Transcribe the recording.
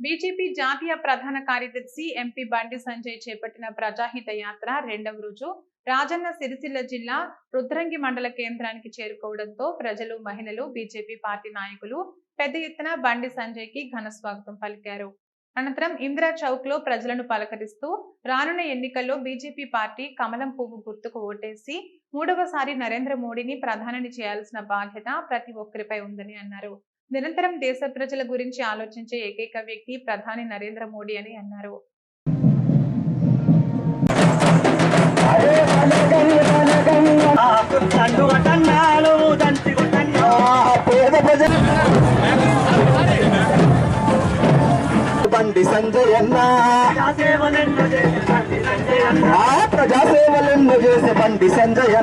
BJP జాతీయ ప్రధాన కార్యదర్శి ఎంపీ బండి సంజయ్ చేపట్టిన ప్రజాహిత యాత్ర రెండవ రోజు. రాజన్న సిరిసిల్ల జిల్లా రుద్రంగి మండల కేంద్రానికి చేరుకోవడంతో ప్రజలు మహిళలు బీజేపీ పార్టీ నాయకులు పెద్ద ఎత్తున బండి సంజయ్కి ఘన స్వాగతం పలికారు. అనంతరం ఇందిరా చౌక్లో ప్రజలను పలకరిస్తూ రానున్న ఎన్నికల్లో బీజేపీ పార్టీ కమలం పువ్వు గుర్తుకు ఓటేసి మూడవసారి నరేంద్ర మోడీని ప్రధానిని చేయాల్సిన బాధ్యత ప్రతి ఒక్కరిపై ఉందని అన్నారు. నిరంతరం దేశ ప్రజల గురించి ఆలోచించే ఏకైక వ్యక్తి ప్రధాని నరేంద్ర మోడీ అని అన్నారు. దండుగట్టన్నాలు బండి ప్రజాసేవలెన్నో చేసే బండి సంజయ్